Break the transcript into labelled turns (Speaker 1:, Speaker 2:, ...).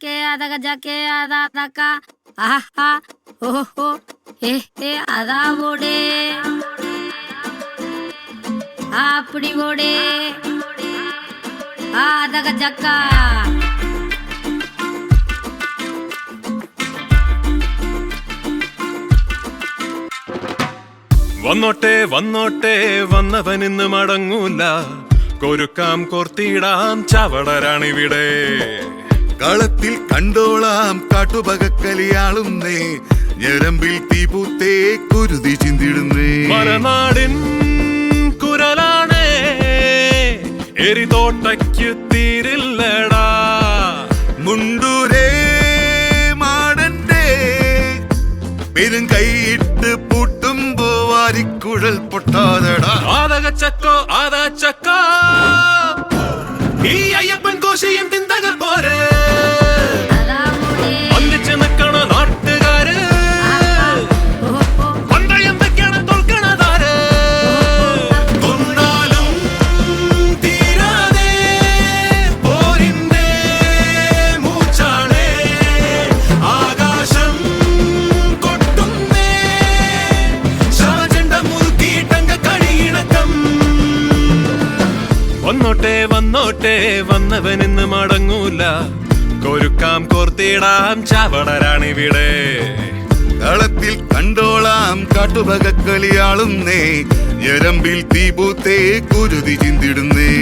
Speaker 1: ജക്കെ അതാ തക്ക ആഹാ ഓഹോ ഏ ഏ അതാ ഓടേ ആ അപ്പടി ഓടേ ആ അതക ജക്ക
Speaker 2: വന്നോട്ടെ വന്നോട്ടെ വന്നവനിന്ന് മടങ്ങൂല. കൊരുക്കാം കൊർത്തിയിടാം ചവടരാണിവിടെ.
Speaker 3: കളത്തിൽ കണ്ടോളാം കാട്ടുപകക്കലിയാളുന്നേ. ഞരമ്പിൽ തീപൂത്തേ കുരുതി ചിന്തിടുന്നേ.
Speaker 2: മലനാടിൻ കുരലാണേ. എരിതോട്ടയ്ക്ക് തീരില്ലടാ.
Speaker 3: മുണ്ടൂരേ മാടന്റെ പെരും കൈയിട്ട് പൂട്ടുമ്പോ വാരിക്കുഴൽ പൊട്ടാതടാ.
Speaker 2: ആദകച്ചക്കോ ചക്കോ ഈ അയ്യപ്പൻ കോശയും തിന്തക പോരെ വന്നോട്ടെ വന്നോട്ടെ വന്നവനെന്ന് മടങ്ങൂല. കൊരുക്കാം കോർത്തിടാം ചവടരാണിവിടെ
Speaker 3: കളത്തിൽ കണ്ടോളാം കാട്ടുപകക്കളിയാളുന്നേ ഞരമ്പിൽ തീപൂത്തേ കുരുതി ചിന്തിടുന്നേ.